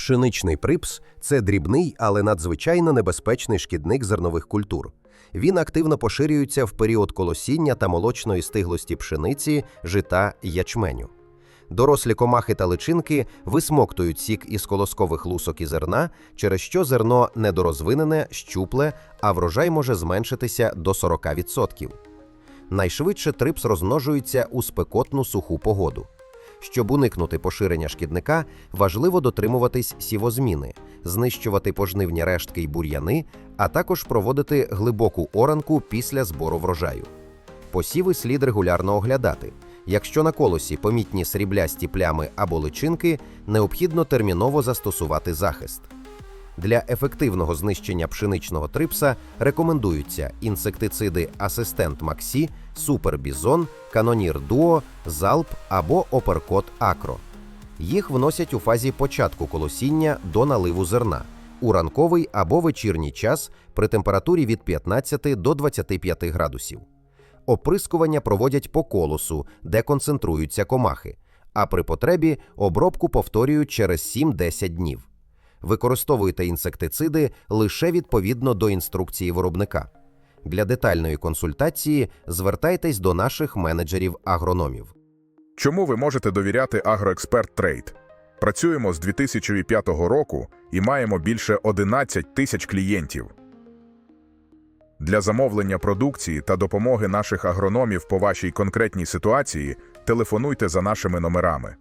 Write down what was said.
Пшеничний припс це дрібний, але надзвичайно небезпечний шкідник зернових культур. Він активно поширюється в період колосіння та молочної стиглості пшениці, жита ячменю. Дорослі комахи та личинки висмоктують сік із колоскових лусок і зерна, через що зерно недорозвинене, щупле, а врожай може зменшитися до 40%. Найшвидше трипс розмножується у спекотну суху погоду. Щоб уникнути поширення шкідника, важливо дотримуватись сівозміни, знищувати пожнивні рештки й бур'яни, а також проводити глибоку оранку після збору врожаю. Посіви слід регулярно оглядати. Якщо на колосі помітні сріблясті плями або личинки, необхідно терміново застосувати захист. Для ефективного знищення пшеничного трипса рекомендуються інсектициди Асистент Максі, Супербізон, Канонір Дуо, Залп або Оперкот Акро. Їх вносять у фазі початку колосіння до наливу зерна у ранковий або вечірній час при температурі від 15 до 25 градусів. Оприскування проводять по колосу, де концентруються комахи, а при потребі обробку повторюють через 7-10 днів. Використовуйте інсектициди лише відповідно до інструкції виробника. Для детальної консультації звертайтесь до наших менеджерів-агрономів. Чому ви можете довіряти Агроексперт Трейд? Працюємо з 2005 року і маємо більше 11 тисяч клієнтів. Для замовлення продукції та допомоги наших агрономів по вашій конкретній ситуації телефонуйте за нашими номерами.